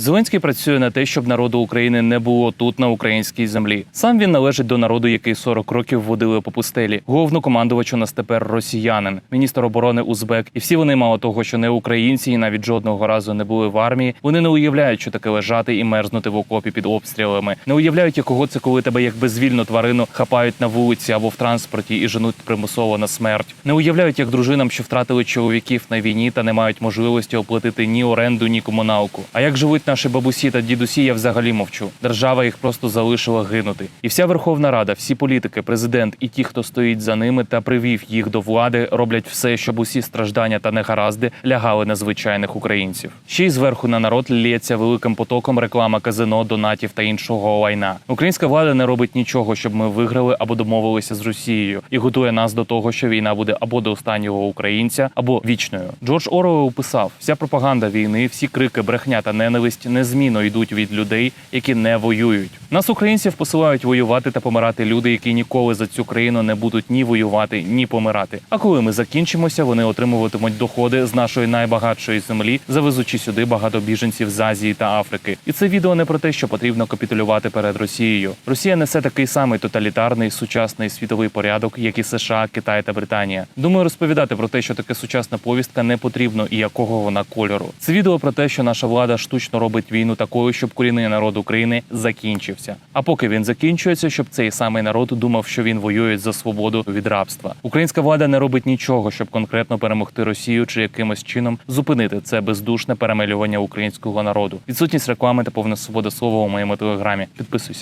Зеленський працює на те, щоб народу України не було тут на українській землі. Сам він належить до народу, який 40 років водили по пустелі. Головнокомандувач у нас тепер росіянин, міністр оборони Узбек. І всі вони мало того, що не українці, і навіть жодного разу не були в армії. Вони не уявляють, що таке лежати і мерзнути в окопі під обстрілами. Не уявляють, якого це, коли тебе як безвільну тварину хапають на вулиці або в транспорті і женуть примусово на смерть. Не уявляють, як дружинам, що втратили чоловіків на війні та не мають можливості оплатити ні оренду, ні комуналку. А як живуть наші бабусі та дідусі, я взагалі мовчу. Держава їх просто залишила гинути. І вся Верховна Рада, всі політики, президент і ті, хто стоїть за ними та привів їх до влади, роблять все, щоб усі страждання та негаразди лягали на звичайних українців. Ще й зверху на народ лється великим потоком реклама казино, донатів та іншого лайна. Українська влада не робить нічого, щоб ми виграли або домовилися з Росією, і готує нас до того, що війна буде або до останнього українця, або вічною. Джордж Оруелл писав: вся пропаганда війни, всі крики, брехня та ненависть незмінно йдуть від людей, які не воюють. Нас, українців, посилають воювати та помирати люди, які ніколи за цю країну не будуть ні воювати, ні помирати. А коли ми закінчимося, вони отримуватимуть доходи з нашої найбагатшої землі, завезучи сюди багато біженців з Азії та Африки. І це відео не про те, що потрібно капітулювати перед Росією. Росія несе такий самий тоталітарний сучасний світовий порядок, як і США, Китай та Британія. Думаю, розповідати про те, що таке сучасна повістка не потрібно і якого вона кольору. Це відео про те, що наша влада штучно робить війну такою, щоб корінний народ України закінчився. А поки він закінчується, щоб цей самий народ думав, що він воює за свободу від рабства. Українська влада не робить нічого, щоб конкретно перемогти Росію чи якимось чином зупинити це бездушне перемелювання українського народу. Відсутність реклами та повна свобода слова у моєму телеграмі. Підписуйся.